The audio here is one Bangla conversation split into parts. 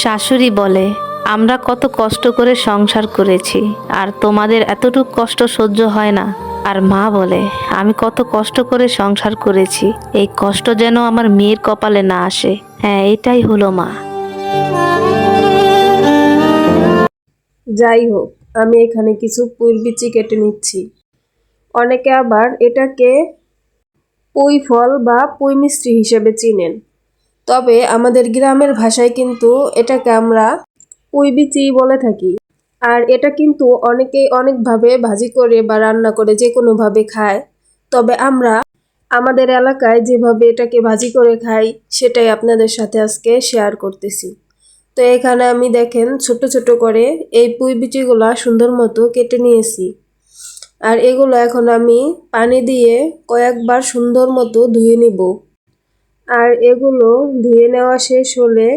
শাশুড়ি বলে, আমরা কত কষ্ট করে সংসার করেছি, আর তোমাদের এতটুকু কষ্ট সহ্য হয় না। আর মা বলে, আমি কত কষ্ট করে সংসার করেছি, এই কষ্ট যেন আমার মেয়ের কপালে না আসে। হ্যাঁ এটাই হলো মা। যাই হোক, আমি এখানে কিছু পুঁই বিচি কেটে নিচ্ছি। অনেকে আবার এটাকে পুই ফল বা পুঁই মিষ্টি হিসেবে চিনেন। তবে আমাদের গ্রামের ভাষায় কিন্তু এটাকে আমরা পুঁই বিচি বলে থাকি। আর এটা কিন্তু অনেকেই অনেকভাবে ভাজি করে বা রান্না করে যে কোনোভাবে খায়। তবে আমরা আমাদের এলাকায় যেভাবে এটাকে ভাজি করে খাই, সেটাই আপনাদের সাথে আজকে শেয়ার করতেছি। তো এখানে আমি দেখেন ছোট ছোট করে এই পুঁই বিচিগুলা সুন্দর মতো কেটে নিয়েছি। আর এগুলো এখন আমি পানি দিয়ে কয়েকবার সুন্দর মতো ধুয়ে নিব। আর এগুলো ধুয়ে নেওয়া শেষ হলে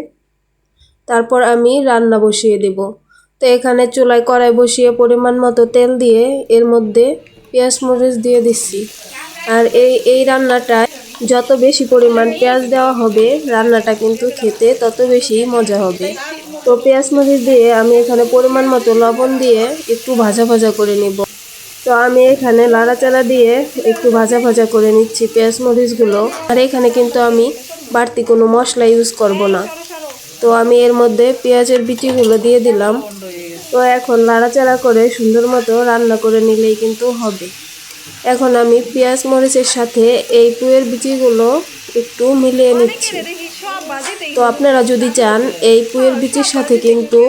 তারপর আমি রান্না বসিয়ে দেব। তো এখানে চুলায় কড়াই বসিয়ে পরিমাণ মতো তেল দিয়ে এর মধ্যে পেঁয়াজ মরিচ দিয়ে দিচ্ছি। আর এই এই রান্নাটা যত বেশি পরিমাণ পেঁয়াজ দেওয়া হবে, রান্নাটা কিন্তু খেতে তত বেশি মজা হবে। তো পেঁয়াজ মরিচ দিয়ে আমি এখানে পরিমাণ মতো লবণ দিয়ে একটু ভাজা ভাজা করে নিব। তো আমি এখানে লাড়াচাড়া দিয়ে একটু ভাজা ভাজা করে নিচ্ছি পেঁয়াজ মরিচগুলো। আর এখানে কিন্তু আমি বাড়তি কোনো মশলা ইউজ করব না। তো আমি এর মধ্যে পেঁয়াজের বিচিগুলো দিয়ে দিলাম। তো এখন লাড়াচাড়া করে সুন্দর মতো রান্না করে নিলেই কিন্তু হবে। এখন আমি পেঁয়াজ মরিচের সাথে এই পুয়ের বিচিগুলো একটু মিলিয়ে নিচ্ছি। তো আপনারা যদি চান, এই পুয়ের বিচির সাথে কিন্তু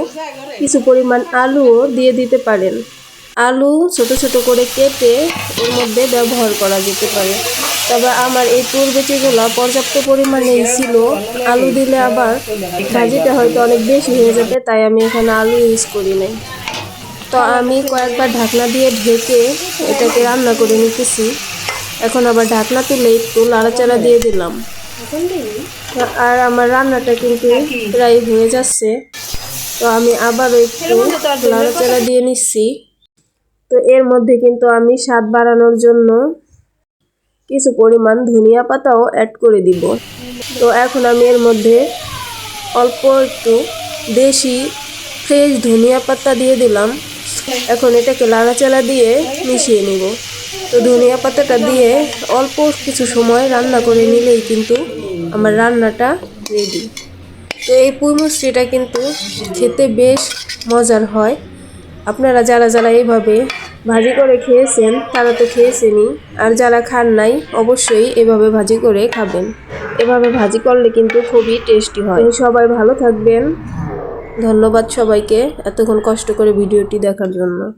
কিছু পরিমাণ আলুও দিয়ে দিতে পারেন। আলু ছোট ছোট করে কেটে এর মধ্যে ব্যবহার করা যেতে পারে। তবে আমার এই পুর বিচিগুলো পর্যাপ্ত পরিমাণেই ছিল। আলু দিলে আবার ভাজিটা হয়তো অনেক বেশি হয়ে যাবে, তাই আমি এখানে আলু ইউজ করি নাই। তো আমি কয়েকবার ঢাকনা দিয়ে ঢেকে এটাকে রান্না করে নিতেছি। এখন আবার ঢাকনা তুলে একটু লাড়াচাড়া দিয়ে দিলাম। আর আমার রান্নাটা কিন্তু প্রায় হয়ে যাচ্ছে। তো আমি আবারও একটু লাড়াচাড়া দিয়ে নিচ্ছি। তো এর মধ্যে কিন্তু আমি স্বাদ বাড়ানোর জন্য কিছু পরিমাণ ধনিয়া পাতাও অ্যাড করে দিব। তো এখন আমি এর মধ্যে অল্প একটু দেশি ফ্রেশ ধনিয়া পাতা দিয়ে দিলাম। এখন এটাকে লাড়াচাড়া দিয়ে মিশিয়ে নিব। তো ধনিয়া পাতাটা দিয়ে অল্প কিছু সময় রান্না করে নিলেই কিন্তু আমার রান্নাটা রেডি তো এই পুঁই মিষ্টিটা কিন্তু খেতে বেশ মজার হয়। আপনারা যারা যারা এইভাবে ভাজি করে খেয়েছেন, তারা তো খেয়েছেনই। আর যারা খান নাই, অবশ্যই এভাবে ভাজি করে খাবেন। এভাবে ভাজি করলে কিন্তু খুবই টেস্টি হয়। সবাই ভালো থাকবেন। ধন্যবাদ সবাইকে এতক্ষণ কষ্ট করে ভিডিওটি দেখার জন্য।